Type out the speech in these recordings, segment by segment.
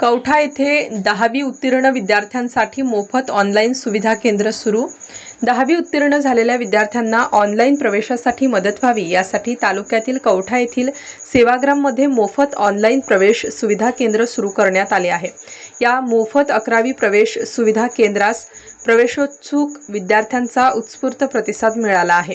कवठा येथे दहावी उत्तीर्ण विद्यार्थ्यांसाठी मोफत ऑनलाईन सुविधा केंद्र सुरू. दहावी उत्तीर्ण झालेल्या विद्यार्थ्यांना ऑनलाईन प्रवेशासाठी मदत व्हावी यासाठी तालुक्यातील कवठा येथील सेवाग्राममध्ये मोफत ऑनलाईन प्रवेश सुविधा केंद्र सुरू करण्यात आले आहे. या मोफत अकरावी प्रवेश सुविधा केंद्रास प्रवेशोत्सुक विद्यार्थ्यांचा उत्स्फूर्त प्रतिसाद मिळाला आहे.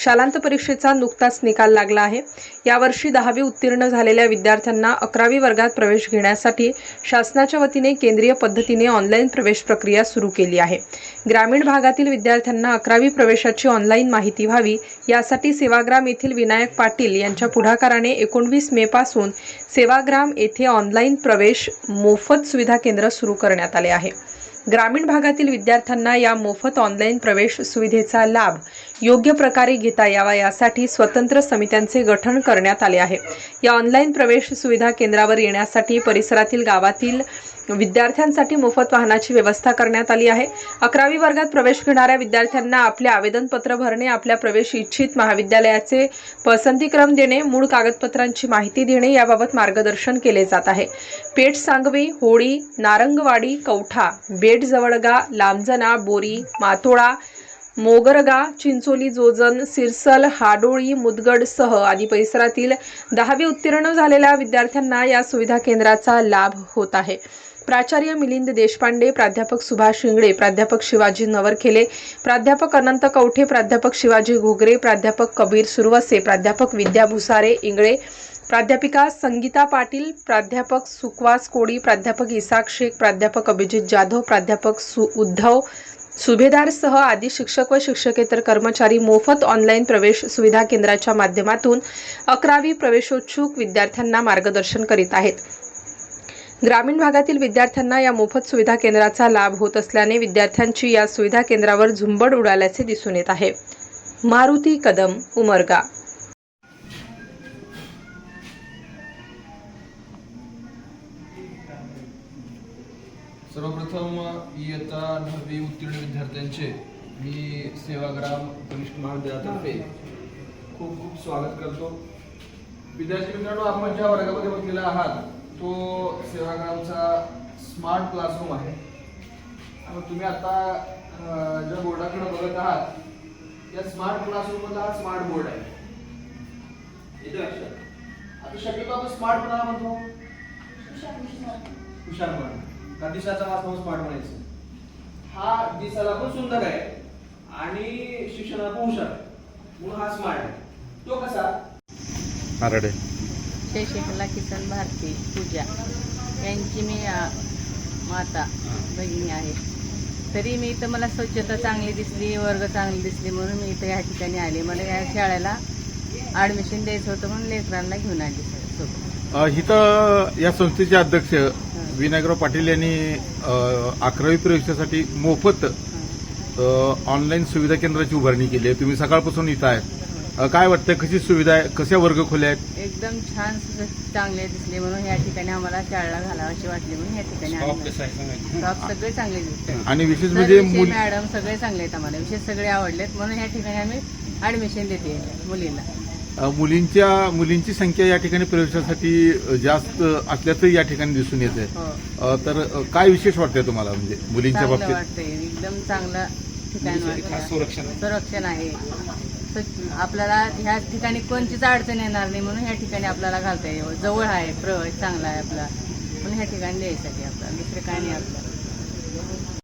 शालांत परीक्षेचा नुकताच निकाल लागला आहे. यावर्षी दहावी उत्तीर्ण झालेल्या विद्यार्थ्यांना अकरावी वर्गात प्रवेश घेण्यासाठी शासनाच्या वतीने केंद्रीय पद्धतीने ऑनलाईन प्रवेश प्रक्रिया सुरू केली आहे. ग्रामीण भागातील विद्यार्थ्यांना अकरावी प्रवेशाची ऑनलाईन माहिती व्हावी यासाठी सेवाग्राम येथील विनायक पाटील यांच्या पुढाकाराने एकोणवीस मे पासून सेवाग्राम येथे ऑनलाईन प्रवेश मोफत सुविधा केंद्र सुरू करण्यात आले आहे. ग्रामीण भागातील विद्यार्थ्यांना या मोफत ऑनलाईन प्रवेश सुविधेचा लाभ योग्य प्रकारे घेता यावा यासाठी स्वतंत्र समित्यांचे गठन करण्यात आले आहे. या ऑनलाईन प्रवेश सुविधा केंद्रावर येण्यासाठी परिसरातील गावातील विद्यार्थ्यांसाठी मोफत वाहनाची व्यवस्था करण्यात आली आहे. अकरावी वर्गात प्रवेश घेणाऱ्या विद्यार्थ्यांना आपले आवेदनपत्र भरणे आपल्या प्रवेश इच्छित महाविद्यालयाचे पसंतीक्रम देणे मूळ कागदपत्रांची माहिती देणे याबाबत मार्गदर्शन केले जात आहे. पेठ सांगवी होळी नारंगवाडी कवठा बेट जवळगा लांबजना बोरी मातोळा मोगरगा चिंचोली जोजन सिरसल हाडोळी मुदगडसह आदी परिसरातील दहावी उत्तीर्ण झालेल्या विद्यार्थ्यांना या सुविधा केंद्राचा लाभ होत आहे. प्राचार्य मिलिंद देशपांडे प्राध्यापक सुभाष शिंगडे प्राध्यापक शिवाजी नवरखेले प्राध्यापक अनंत कवठे प्राध्यापक शिवाजी घुगरे प्राध्यापक कबीर सुरवसे प्राध्यापक विद्या भुसारे इंगळे प्राध्यापिका संगीता पाटील प्राध्यापक सुकवास कोडी प्राध्यापक इसाक शेख प्राध्यापक अभिजित जाधव प्राध्यापक सु उद्धव सुभेदारसह आदी शिक्षक व शिक्षकेतर कर्मचारी मोफत ऑनलाईन प्रवेश सुविधा केंद्राच्या माध्यमातून अकरावी प्रवेशोत्सुक विद्यार्थ्यांना मार्गदर्शन करीत आहेत. ग्रामीण भागातील विद्यार्थ्यांना या मोफत सुविधा केंद्राचा लाभ होत असल्याने विद्यार्थ्यांची या सुविधा केंद्रावर झुंबड उडाल्याचे दिसून येत आहे. मारुती कदम उमरगा. सर्वप्रथम इयत्ता दहावी उत्तीर्ण विद्यार्थ्यांचे मी सेवाग्राम कनिष्ठ महाविद्यालयातर्फे खूप खूप स्वागत करतो. विद्यार्थी मित्रांनो आपण ज्या वर्गामध्ये बसलेला आहात तो सेवाग्रामचा स्मार्ट क्लासरूम आहे. आणि तुम्ही आता ज्या बोर्डाकडे बघत आहात या स्मार्ट क्लासरूम मधला हा स्मार्ट बोर्ड आहे. येते लक्षात आता शक्यतो आपण स्मार्ट कोणाला म्हणतो? हुशार म्हण का दिसाचा वास्तव स्मार्ट म्हणायचं. हा दिसायला पण सुंदर आहे आणि शिक्षणाला पण हुशार आहे. म्हणून हा स्मार्ट आहे. तो कसा? आराडे शशिकला किसन भारती पूजा. यांची मी माता भगिनी आहे. तरी मी इथं मला स्वच्छता चांगली दिसली वर्ग चांगली दिसली म्हणून मी इथं या ठिकाणी आले. मला या शाळेला ॲडमिशन द्यायचं होतं म्हणून लेकरांना घेऊन आली सोबत. इथं या संस्थेचे अध्यक्ष विनायकराव पाटील यांनी अकरावी प्रवेशासाठी मोफत ऑनलाईन सुविधा केंद्राची उभारणी केली आहे. तुम्ही सकाळपासून इथं आहे. अ, काय वाटतं कशी सुविधा आहे? कशा वर्ग खोल्या आहेत? एकदम छान चांगले दिसले म्हणून या ठिकाणी आम्हाला शाळेला घालावीशी वाटली म्हणून या ठिकाणी स्टॉफ सगळे चांगले दिसतात आणि विशेष म्हणजे मुल मॅडम सगळे चांगले आहेत आम्हाला. विषय सगळे आवडलेत म्हणून या ठिकाणी आम्ही ऍडमिशन देते मुलीला अ, मुलींच्या मुलींची संख्या या ठिकाणी प्रवेशासाठी अ, जास्त असल्याचं या ठिकाणी दिसून येत हो. आहे तर अ, काय विशेष वाटतंय तुम्हाला म्हणजे मुलींच्या चांगलं बाबतीत? वाटतंय. एकदम चांगलं ठिकाण वाटतं संरक्षण आहे. आपल्याला ह्या ठिकाणी कोणतीच अडचण येणार नाही म्हणून ह्या ठिकाणी आपल्याला घालता येईल. जवळ आहे प्रवेश चांगला आहे आपला. म्हणून ह्या ठिकाणी द्यायसाठी आपल्याला दुसरं काय नाही आपल्याला